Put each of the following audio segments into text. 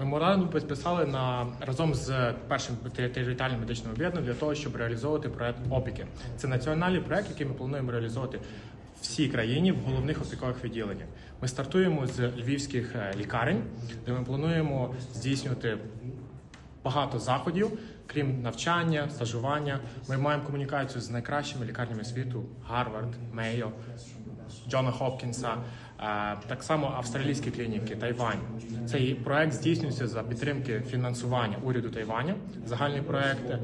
Меморандум підписали на разом з першим територіальним медичним об'єднанням для того, щоб реалізовувати проект опіки. Це національний проект, який ми плануємо реалізовувати всій країні в головних опікових відділеннях. Ми стартуємо з львівських е, лікарень, де ми плануємо здійснювати багато заходів, крім навчання, стажування. Ми маємо комунікацію з найкращими лікарнями світу: Гарвард, Мейо, Джона Хопкінса, е, так само австралійські клініки, Тайвань. Цей проект здійснюється за підтримки фінансування уряду Тайваня. Загальний проект е,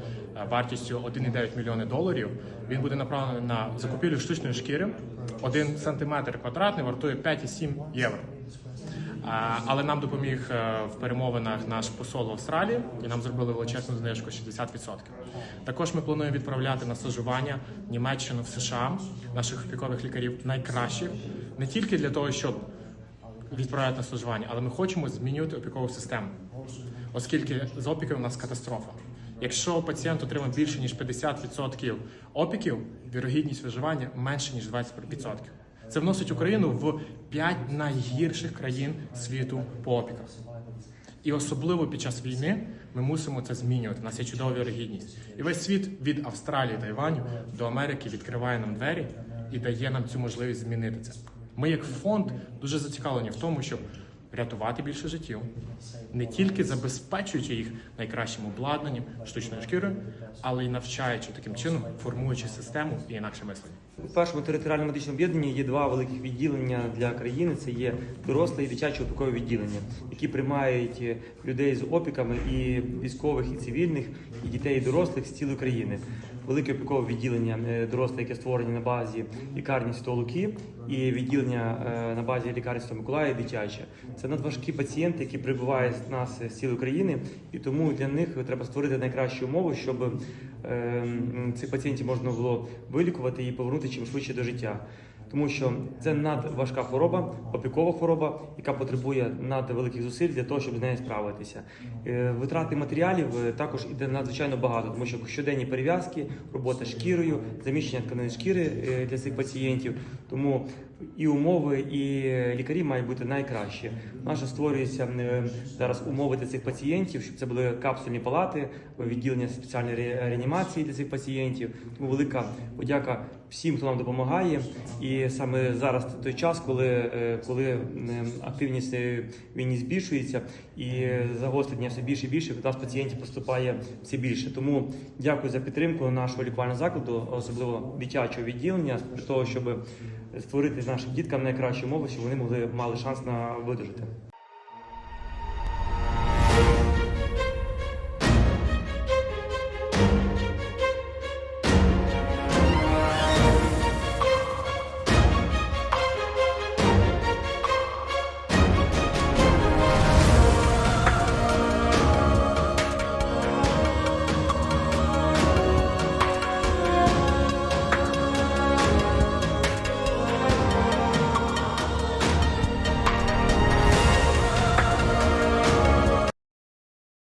вартістю 1,9 мільйони доларів. Він буде направлений на закупівлю штучної шкіри. Один сантиметр квадратний вартує 5,7 євро. Але нам допоміг е, в перемовинах наш посол в Австралії, і нам зробили величезну знижку 60%. Також ми плануємо відправляти на стажування в Німеччину в США наших опікових лікарів найкращих не тільки для того, щоб відправляти на стажування, але ми хочемо змінювати опікову систему, оскільки з опікою у нас катастрофа. Якщо пацієнт отримав більше ніж 50% опіків, вірогідність виживання менше ніж 20%. Це вносить Україну в 5 найгірших країн світу по опіках. І особливо під час війни ми мусимо це змінювати. У нас є чудова вірогідність. І весь світ від Австралії та Іванів до Америки відкриває нам двері і дає нам цю можливість змінити це. Ми, як фонд, дуже зацікавлені в тому, щоб рятувати більше життів, не тільки забезпечуючи їх найкращим обладнанням, штучною шкірою, але й навчаючи таким чином, формуючи систему і інакше мислення. У першому територіальному медичному об'єднанні є два великих відділення для країни. Це є доросле і дитяче опікове відділення, які приймають е, людей з опіками і військових, і цивільних, і дітей, і дорослих з цілої країни. Велике опікове відділення е, доросле, яке створені на базі лікарні Святого Луки, і відділення е, на базі лікарні Святого Миколая дитяче. Це надважкі пацієнти, які прибувають з нас з цілої країни, і тому для них треба створити найкращі умови, щоб е, цих пацієнтів можна було вилікувати і повернути чим швидше до життя. Тому що це надважка хвороба, опікова хвороба, яка потребує надвеликих зусиль для того, щоб з нею справитися. Е, Витрати матеріалів е, також іде надзвичайно багато, тому що щоденні перев'язки, робота шкірою, заміщення тканини шкіри е, для цих пацієнтів. Тому і умови, і лікарі мають бути найкращі. Же створюються е, зараз умови для цих пацієнтів, щоб це були капсульні палати, відділення спеціальної реанімації для цих пацієнтів. Тому велика подяка всім, хто нам допомагає. І саме зараз той час, коли, е, коли е, активність війні збільшується і загострення все більше і більше, до нас пацієнтів поступає все більше. Тому дякую за підтримку нашого лікувального закладу, особливо дитячого відділення, для того, щоб створити нашим діткам найкращі умови, щоб вони могли мали шанс на видужити.